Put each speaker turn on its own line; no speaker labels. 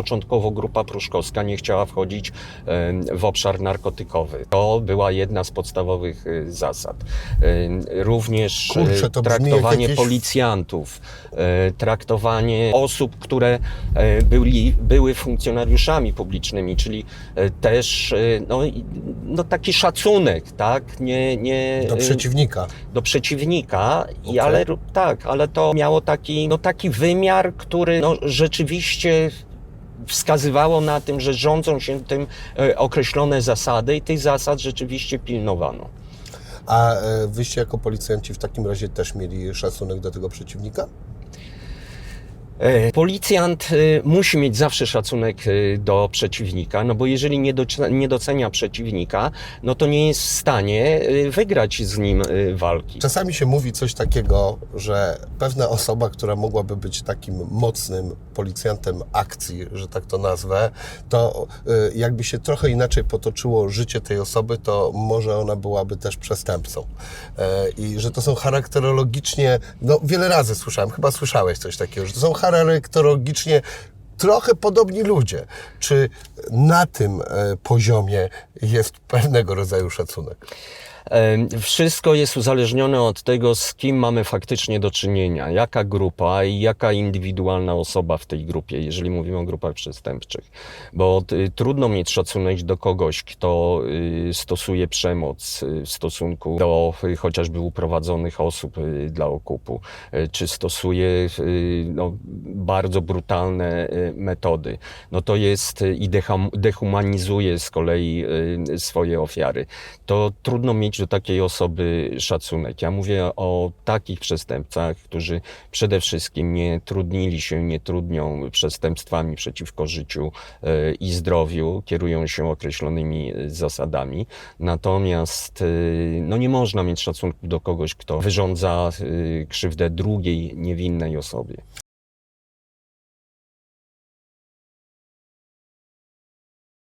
początkowo grupa pruszkowska nie chciała wchodzić w obszar narkotykowy. To była jedna z podstawowych y, zasad. Również
Kurczę, brzmi jak
traktowanie
jakieś-
policjantów, e, traktowanie osób, które e, byli, były funkcjonariuszami publicznymi, czyli e, też e, no, i- no, taki szacunek, tak? Nie, nie,
Do
e,
przeciwnika.
do przeciwnika, i
Okej.
ale tak, ale to miało taki, no, taki wymiar, który no, rzeczywiście wskazywało na tym, że rządzą się tym e, określone zasady i tych zasad rzeczywiście pilnowano.
A e, wyście jako policjanci w takim razie też mieli szacunek do tego przeciwnika?
E, Policjant e, musi mieć zawsze szacunek e, do przeciwnika, no bo jeżeli nie, nie docenia przeciwnika, no to nie jest w stanie wygrać z nim walki.
Czasami się mówi coś takiego, że pewna osoba, która mogłaby być takim mocnym policjantem akcji, że tak to nazwę, to jakby się trochę inaczej potoczyło życie tej osoby, to może ona byłaby też przestępcą. I że to są charakterologicznie, no wiele razy słyszałem, chyba słyszałeś coś takiego, że to są trochę podobni ludzie. Czy na tym e, poziomie jest pewnego rodzaju szacunek?
Wszystko jest uzależnione od tego, z kim mamy faktycznie do czynienia, jaka grupa i jaka indywidualna osoba w tej grupie, jeżeli mówimy o grupach przestępczych. Bo y, trudno mieć szacunek do kogoś, kto y, stosuje przemoc y, w stosunku do chociażby uprowadzonych osób dla okupu, czy stosuje no, bardzo brutalne metody. No to jest i dehum- dehumanizuje z kolei swoje ofiary. To trudno mieć do takiej osoby szacunek. Ja mówię o takich przestępcach, którzy przede wszystkim nie trudnili się, nie trudnią przestępstwami przeciwko życiu e, i zdrowiu, kierują się określonymi e, zasadami. Natomiast e, no nie można mieć szacunku do kogoś, kto wyrządza krzywdę drugiej niewinnej osobie.